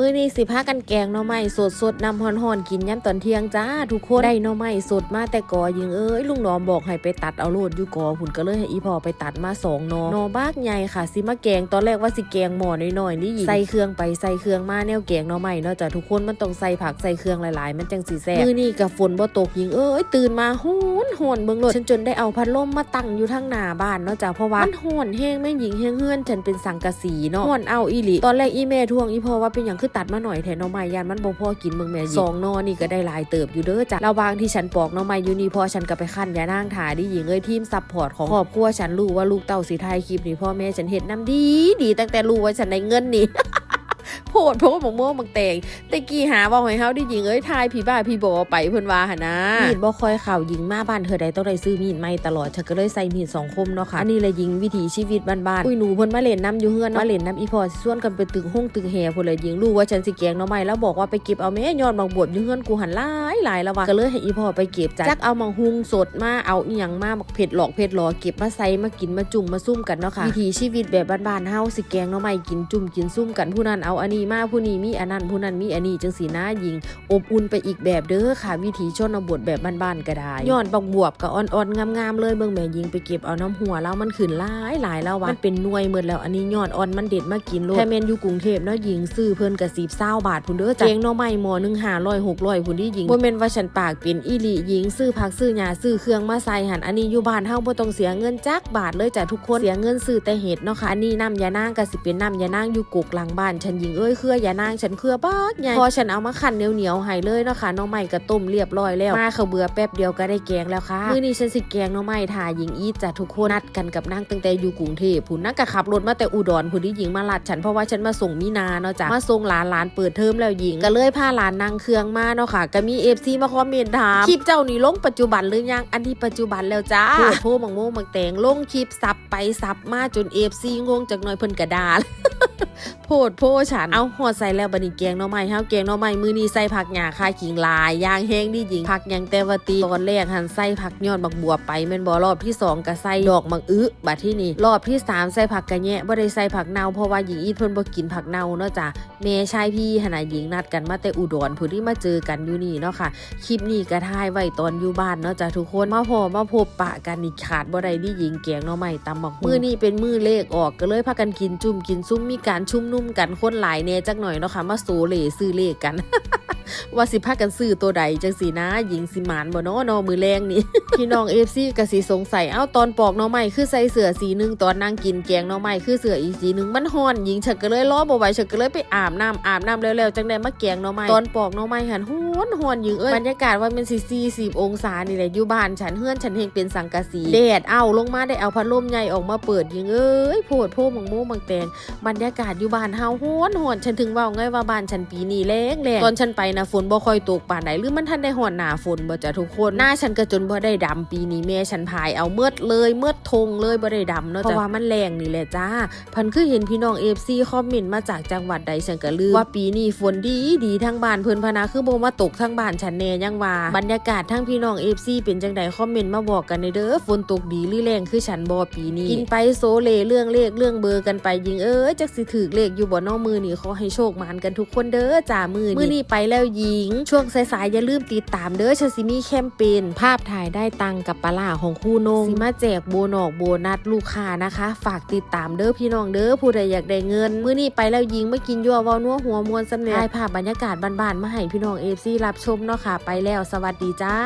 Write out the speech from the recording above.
มื้อนี้สิพากันแกงหน่อไม้สดสดนำฮอนๆกินย่ำตอนเที่ยงจ้าทุกคนได้หน่อไม้สดมาแต่กอยิงเอ้ยลุงหนอมบอกให้ไปตัดเอาโลดอยู่กอผุนก็เลยให้อีพอไปตัดมาสองนอนอบากใหญ่ค่ะสิมาแกงตอนแรกว่าสิแกงหม้อน้อยๆนี่หญิงใส่เครื่องไปใส่เครื่องมาแนวแกงหน่อไม้เนาะจ้ะทุกคนมันต้องใส่ผักใส่เครื่องหลายๆ มันจังสิแซ่บมื้อนี้กับฝนบ่ตกยิงเอ้ยตื่นมาโหนโหนเบิ่งโลดฉันจนได้เอาพัดลมมาตั้งอยู่ทางหน้าบ้านเนาะจ้ะเพราะว่ามันโหนแห้งแม่หญิงแห้งเฮือนฉันเป็นสังกะสีเนาะโหนเอาอีหลีตอนแรกอีแม่ทวงอีพอว่าเป็นหยังคือตัดมาหน่อยแทนน้องไม้ยานมันบ่พอกินเมืองแม่หญิงสองนอนี่ก็ได้หลายเติบอยู่เด้อจ้ะระหว่างที่ฉันปอกน้องไม้อยู่นี่พอฉันก็ไปขั้นยานางถ่าดิหญิงเอ้ยทีมซัพพอร์ตของครอบครัวฉันรู้ว่าลูกเต่าสีไทยคลิปนี่พ่อแม่ฉันเห็นน้ำดีดีตั้งแต่รู้ว่าฉันได้เงินนี่ พดโพดหมกม่วงหมกแตงแต่กี้หาว่าหอยเฮาได้หญิงเอ้ยทายพี่บ้าพี่บอไปเพิ่นว่าหนนะมีดบ่ค่อยเข่ายิงมาบ้านเธอใดต้องได้ซื้อมีดใหม่ตลอดฉันก็เลยใส่มีดสองคมเนาะค่ะอันนี้เลยยิงวิถีชีวิตบ้านๆอุ้ยหนูเพิ่นมาเล่นน้ำอยู่เฮือนมาเล่นน้ำอีพอส่วนกันไปตึกห้องตึกแห่พุ่นเลยยิงรู้ว่าฉันสิแกงหน่อไม้แล้วบอกว่าไปเก็บเอาแม่ย้อนบางบวบอยู่เฮือนกูหันหลายหลายแล้วว่าก็เลยให้อีพอไปเก็บจ้ะจักเอามังหุงสดมาเอาอีหยังมาบักเผ็ดหลอกเผ็ดหลอเก็บมาใส่มากินมาจุ่มมาซุ่มกันเนาะค่ะวิถีชีวิตแบบบ้านๆเฮาสิแกงหน่อไม้กินจุ่มกินซุ่มกันผู้นั้นเอาอันนี้มาผู้นี้มีอันนั้นผู้นั้นมีอันนี้จังสีหน้ายิง อบอุ่นไปอีกแบบเด้อค่ะ วิถีชนบทแบบบ้านๆก็ได้ย้อนบักบวบกับอ่อนๆงามๆเลยเบิ่งแม่ยิงไปเก็บเอาน้ำหัวแล้วมันขึ้นหลายหลายแล้ววะมันเป็นหน่วยหมดแล้วอันนี้ยอดอ่อนมันเด็ดมากินโลดแค่แม่นอยู่กรุงเทพเนาะยิงซื้อเพิ่นกะสิบเศร้าบาทพุ่นเด้อจ้ะเจงน่อไม้หมอหนึ่งหาร้อยหกร้อยพุ่นที่ยิงบ่แม่นว่าฉันปากเป็นอีหลียิงซื้อผักซื้อหญ้าซื้อเครื่องมาใส่หันอันนี้อยู่บ้านเฮาบ่ต้องเสียเงินจักบาทเลยจ้ะทุกคนเสียเงินซื้อแต่เห็ดเนาะค่ะอันนี้น้ำยานางก็สิเป็นน้ำยานางอยู่กกหลังบ้านฉันยิงเอ้ยเครืออย่านางฉันเครือบักใหญ่พอฉันเอามาคั่นเหนียวๆให้เลยเนาะค่ะน่อไม้ก็ต้มเรียบร้อยแล้วมาเขาเบื่อแป๊บเดียวก็ได้แกงแล้วค่ะมื้อนี้ฉันสิแกงน่อไม้ถ่าหญิงอีทจ้ะทุกคนนัดกันกับนางตั้งแต่อยู่กรุงเทพพุ่นนักก็ขับรถมาแต่อุดรพุ่นที่หญิงมาลัดฉันเพราะว่าฉันมาส่งมินาเนาะจ้ะมาส่งหลานหลานเปิดเทอมแล้วหญิงก็เลยพาหลานนั่งเครื่องมาเนาะค่ะก็มี FC มาคอมเมนต์ถามคลิปเจ้านี่ลงปัจจุบันหรือยังอันนี้ปัจจุบันแล้วจ้าโพดโพมังโมมังแตงลงคลิปสับไปสับมาจน FC งงจากหน่อยเพิ่นกระดา โพดโพฉันเอาหอดใส่แล้วบัดนี้แกงหน่อไม้เฮาแกงน่อไม้มือนี้ใส่ผักหญ้าคายขิงลายยางแห้งดีหญิงผักยังแต่วตีตอนแรกหันใส่ผักยอดบักบัวไปแม่นบ่รอบที่สองก็ใส่ดอกมังอึบัดที่นี่รอบที่สามใส่ผักกระแยะบ่ได้ใส่ผักเน่าเพราะว่าหญิงอีทเพิ่นบ่กินผักเน่าเนาะจ้ะแม่ชายพี่หนนาหญิงนัดกันมาแต่อุดรผู้ที่มาเจอกันอยู่นี่เนาะค่ะคลิปนี้ก็ถ่ายไว้ตอนอยู่บ้านเนาะจ้ะทุกคนมาพอมาพบปะกันนี่ขาดบ่ได้ดิหญิงแกงน่อไม้ตำบักมือนี้เป็นมือเลขออกก็เลยพากันกินจุ่มกินซุ้มมีการชุ่มนุ่มกันคนหลายแน่จักหน่อยเนาะค่ะมาโซเลซื้อเลขกัน ว่าสิพากันซื้อตัวใดจังสีนะหญิงสิหมานบ่เนาะนอมือแรงนี่พี่น้อง FC ก็สิสงสัยเอ้าตอนปอกน่องไม้คือใส่เสื้อสีหนึงตอนนั่งกินแกงน่องไม้คือเสื้ออีกสีหนึงมันฮ้อนหญิงฉันก็เลยรอบ่ไหวฉันก็เลยไปอาบน้ำอาบน้ำแล้วๆจังได้มาแกงน่องไม้ตอนปอกน่องไม้หันฮ้อนฮ้อนหญิงเอ้ยบรรยากาศว่ามันสิ40องศานี่แหละอยู่บ้านฉันเฮือนฉันเฮงเป็นสังกะสีแดดเอาลงมาได้เอาพัดลมใหญ่ออกมาเปิดหญิงเอ้ยโพดโพมังโมมังแตงบรรยากาศอยู่บ้านเฮาฮ้อนฮ้อนฉันถึงเว่าไงว่าบ้านฉันปีนี้แรงแรงตอนฉันไปนะฝนบ่ค่อยตกปานใดหรือมันทันได้ฮ้อนหน้าฝนบ่จ้ะทุกคนหน้าฉันก็จนบ่ได้ดำปีนี้แม่ฉันพายเอาเมืดเลยเมืดทงเลยบ่ได้ดำเนาะเพราะว่ามันแรงนี่แหละจ้าพันคือเห็นพี่น้อง FC คอมเมนต์มาจากจังหวัดใดฉันก็ลืมว่าปีนี้ฝนดีดีทั้งบ้านเพิ่นพะนะคือบ่มาตกทั้งบ้านฉันแน่ยังว่าบรรยากาศทั้งพี่น้อง FC เป็นจังใดคอมเมนต์มาบอกกันในเด้อฝนตกดีหรือแรงคือฉันบ่ปีนี้กินไปโซเลเรื่องเลขเรื่องเบอร์กันไปยิงเอ้ยจักสิถือเลขอยู่บ่นอมือนี่ขอให้โชคมานกันทุกคนเด้อจ้ามือนี้มือนี้ไปแล้วยิง ช่วงสายๆอย่าลืมติดตามเด้อฉันสิมีแคมเปญภาพถ่ายได้ตังกับปลาล่าของคู่นงสิมาแจกโบนอกโบนัสลูกค้านะคะ ฝากติดตามเด้อพี่น้องเด้อผู้ใดอยากได้เงิน มือนี้ไปแล้วยิงไมากินยั่ววานัวหัวมวลสำเนียงถ่ายภาพบรรยากาศบ้านๆมาให้พี่น้องเอฟซีรับชมเนาะค่ะ ไปแล้วสวัสดีจ้า